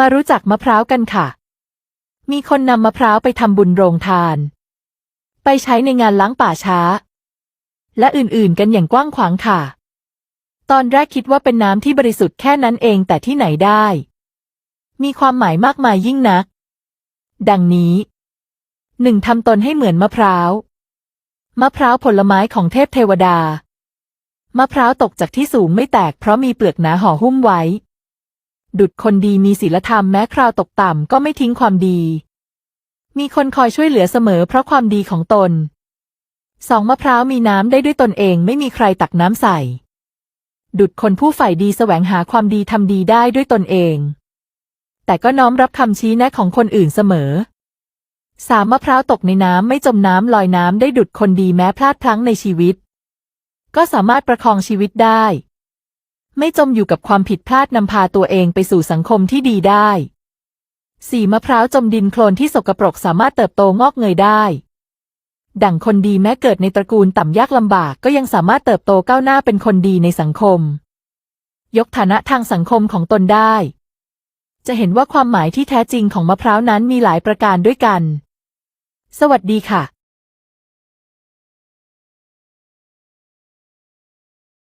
มารู้จักมะพร้าวกันค่ะ มีคนนำมะพร้าวไปทำบุญโรงทาน ไปใช้ในงานล้างป่าช้า และอื่นๆกันอย่างกว้างขวางค่ะ ตอนแรกคิดว่าเป็นน้ำที่บริสุทธิ์แค่นั้นเองแต่ที่ไหนได้ มีความหมายมากมายยิ่งนัก ดังนี้หนึ่งทำตนให้เหมือนมะพร้าว มะพร้าวผลไม้ของเทพเทวดา มะพร้าวตกจากที่สูงไม่แตกเพราะมีเปลือกหนาห่อหุ้มไว้ ดุดคนดีมีศีลธรรมแม้คราวตกต่ำก็ไม่ทิ้งความดี มีคนคอยช่วยเหลือเสมอเพราะความดีของตน สองมะพร้าวมีน้ำได้ด้วยตนเองไม่มีใครตักน้ำใส่ ดุดคนผู้ใฝ่ดีแสวงหาความดีทำดีได้ด้วยตนเอง แต่ก็น้อมรับคำชี้แนะของคนอื่นเสมอสามมะพร้าวตกในน้ำไม่จมน้ำลอยน้ำได้ดุดคนดีแม้พลาดพลั้งในชีวิต ก็สามารถประคองชีวิตได้ ไม่จมอยู่กับความผิดพลาดนำพาตัวเองไปสู่สังคมที่ดีได้สีมะพร้าวจมดินโคลนที่สกปรกสามารถเติบโตงอกเงยได้ ดั่งคนดีแม้เกิดในตระกูลต่ำยากลำบากก็ยังสามารถเติบโตก้าวหน้าเป็นคนดีในสังคม ยกฐานะทางสังคมของตนได้ จะเห็นว่าความหมายที่แท้จริงของมะพร้าวนั้นมีหลายประการด้วยกัน สวัสดีค่ะ